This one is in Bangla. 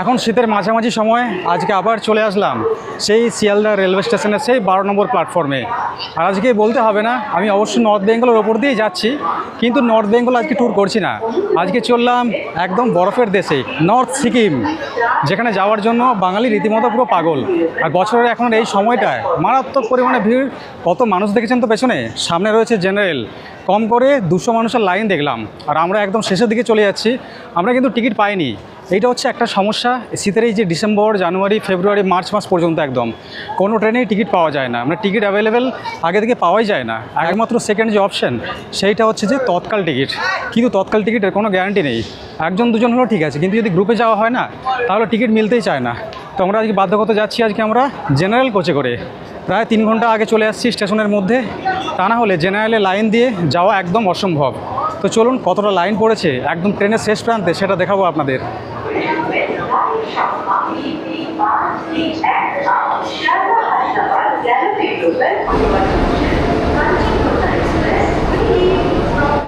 এখন শীতের মাঝামাঝি সময়, আজকে আবার চলে আসলাম সেই শিয়ালদা রেলওয়ে স্টেশনের সেই বারো নম্বর প্ল্যাটফর্মে। আর আজকে বলতে হবে না, আমি অবশ্যই নর্থ বেঙ্গলের ওপর দিয়েই যাচ্ছি, কিন্তু নর্থ বেঙ্গল আজকে ট্যুর করছি না। আজকে চললাম একদম বরফের দেশে, নর্থ সিকিম, যেখানে যাওয়ার জন্য বাঙালি রীতিমতো পুরো পাগল। আর বছরের এখন এই সময়টায় মারাত্মক পরিমাণে ভিড়, কত মানুষ দেখেছেন তো পেছনে? সামনে রয়েছে জেনারেল, কম করে দুশো মানুষের লাইন দেখলাম। আর আমরা একদম শেষের দিকে চলে যাচ্ছি, আমরা কিন্তু টিকিট পাইনি। এইটা হচ্ছে একটা সমস্যা। শীতের এই যে ডিসেম্বর, জানুয়ারি, ফেব্রুয়ারি, মার্চ মাস পর্যন্ত একদম। কোনো ট্রেনেই টিকিট পাওয়া যায় না। মানে টিকিট অ্যাভেলেবেল আগে থেকে পাওয়াই যায় না। একমাত্র সেকেন্ড যে অপশন সেইটা হচ্ছে যে তৎকাল টিকিট। কিন্তু তৎকাল টিকিটের কোনো গ্যারান্টি নেই। একজন, দুজন হলেও ঠিক আছে। কিন্তু যদি গ্রুপে যাওয়া হয় না, তাহলে টিকিট মিলতেই চায় না। তো আমরা আজকে বাধ্যগত যাচ্ছি আজকে আমরা জেনারেল কোচে করে। প্রায় তিন ঘণ্টা আগে চলে আসছি স্টেশনের মধ্যে। তা না হলে জেনারেলে লাইন দিয়ে যাওয়া একদম অসম্ভব। তো চলুন কতটা লাইন পড়েছে, একদম ট্রেনের শেষ প্রান্তে, সেটা দেখাবো আপনাদের। one, three,